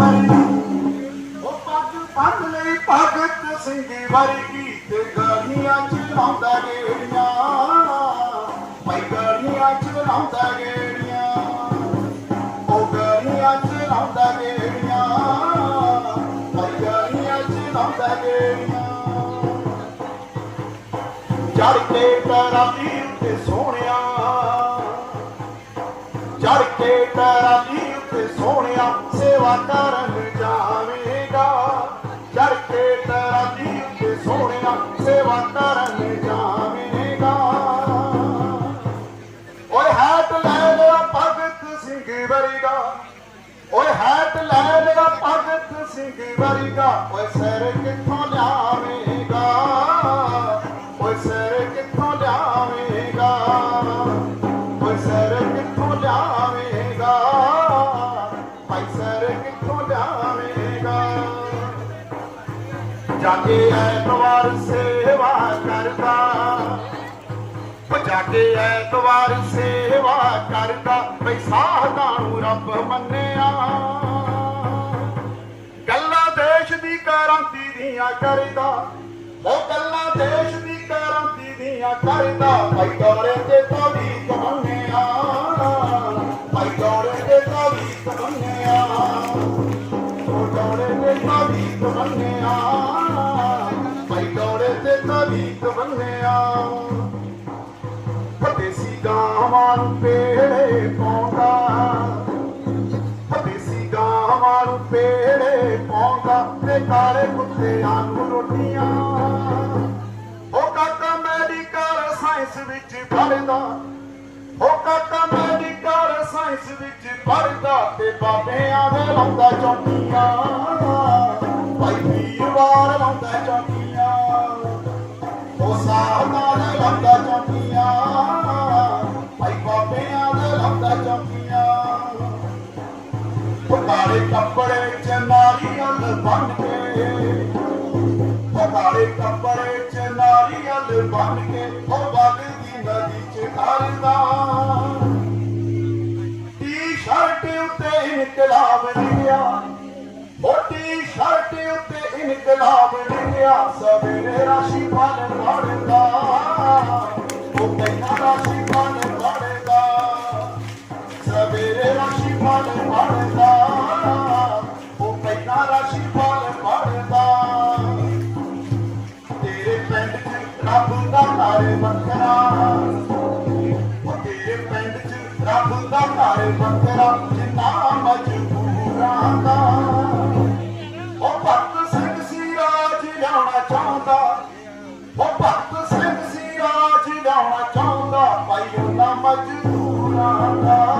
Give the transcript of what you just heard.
ਵਰਗੀ ਉਹ ਪੱਗ ਬੰਨ ਲਈ ਭਗਤ ਸਿੰਘ ਵਰਗੀ ਤੇ ਗਲੀਆਂ ਚ ਲਾਉਂਦਾ ਗੇੜੀਆਂ ਭਾਈ ਗਲੀਆਂ ਚ ਲਾਉਂਦਾ ਗੇੜੀਆਂ ਉਹ ਗਲੀਆਂ ਚ ਲਾਉਂਦਾ ਗੇੜੀਆਂ ਭਾਈ ਗਲੀਆਂ ਚ ਲਾਉਂਦਾ ਗੇੜੀਆਂ ਚੜ ਕੇ ਟਰਾਲੀ ਉੱਤੇ ਸੋਹਣਿਆ। ਚੜ ਕੇ ਟਰਾਲੀ ਉੱਤੇ ਸੋਹਣਿਆ ਸੇਵਾ ਕਰਨ ਜਾਵੇਗਾ। ਚੜ ਕੇ ਟਰਾਲੀ ਉੱਤੇ ਸੋਹਣਿਆ ਸੇਵਾ ਕਰਨ ਜਾਵੇਂਗਾ। ਓਏ ਹੈਟ ਲੈ ਲਿਆ ਭਗਤ ਸਿੰਘ ਵਰਗਾ। ਓਏ ਹੈਟ ਲੈ ਲਿਆ ਭਗਤ ਸਿੰਘ ਵਰਗਾ। ਓਏ ਸਿਰ ਕਿੱਥੋਂ ਜਾ ਕੇ ਐਤਵਾਰ ਸੇਵਾ ਕਰਦਾ। ਭਜਾ ਕੇ ਐਤਵਾਰ ਸੇਵਾ ਕਰਦਾ, ਬਈ ਸਾਧਾਂ ਨੂੰ ਰੱਬ ਮੰਨਿਆ। ਗੱਲਾਂ ਦੇਸ਼ ਦੀ ਕ੍ਰਾਂਤੀ ਦੀਆਂ ਕਰਦਾ, ਉਹ ਗੱਲਾਂ ਦੇਸ਼ ਦੀ ਕ੍ਰਾਂਤੀ ਦੀਆਂ ਕਰਦਾ। ਭਾਈ ਦੌਰੇ ਤੇ ਤਵੀਤ ਮੰਨਿਆ ਭਾਈ ਦੌਰੇ ਤੇ ਤਵੀਤ ਮੰਨਿਆ ਉਹ ਦੌੜੇ ਤੇ ਤਵੀਤ ਮੰਨਿਆ ਪਰਦੇਸੀ ਗਾਵਾਂ ਨੂੰ ਪੇੜੇ ਪਾਉਂਦਾ। ਪਰਦੇਸੀ ਗਾਵਾਂ ਨੂੰ ਪੇੜੇ ਪਾਉਂਦਾ ਤੇ ਕਾਲੇ ਕੁੱਤਿਆਂ ਨੂੰ ਰੋਟੀਆਂ। ਉਹ ਕਾਕਾ ਮੈਡੀਕਲ ਸਾਇੰਸ ਵਿੱਚ ਪੜ੍ਹਦਾ। ਉਹ ਕਾਕਾ ਮੈਡੀਕਲ ਸਾਇੰਸ ਵਿੱਚ ਪੜ੍ਹਦਾ ਤੇ ਬਾਬਿਆਂ ਦੇ ਲਾਉਂਦਾ ਚੌਂਕੀਆਂ ਉਹ ਕੱਪੜੇ ਚ ਨਾਰੀਅਲ ਬਣ ਕੇ। ਉਹ ਕੱਪੜੇ ਚ ਨਾਰੀਅਲ ਬਣ ਕੇ ਉਹ ਵਗਦੀ ਨਦੀ ਚ ਕਰਦਾ ਟੀ-ਸ਼ਰਟ ਉੱਤੇ ਇਨਕਲਾਬ ਲਿਖਿਆ ਉਹ ਸ਼ਰਟ ਉੱਤੇ ਇਨਕਲਾਬ ਲਿਖਿਆ ਸਵੇਰੇ ਰਾਸ਼ੀ ਫਲ ਪੜਦਾ ਉਹ ਕਹਿੰਦਾ ਰਾਸ਼ੀ ਫਲ ਦਾ ਜਿੰਨਾ ਮਜਬੂਰਾਂ ਦਾ ਉਹ ਭਗਤ ਸਿੰਘ ਸੀ ਰਾਜ ਲਿਆਉਣਾ ਚਾਹੁੰਦਾ ਉਹ ਭਗਤ ਸਿੰਘ ਸੀ ਰਾਜ ਲਿਆਉਣਾ ਚਾਹੁੰਦਾ, ਭਾਈ ਉਹਨਾਂ ਮਜਦੂਰਾਂ ਦਾ।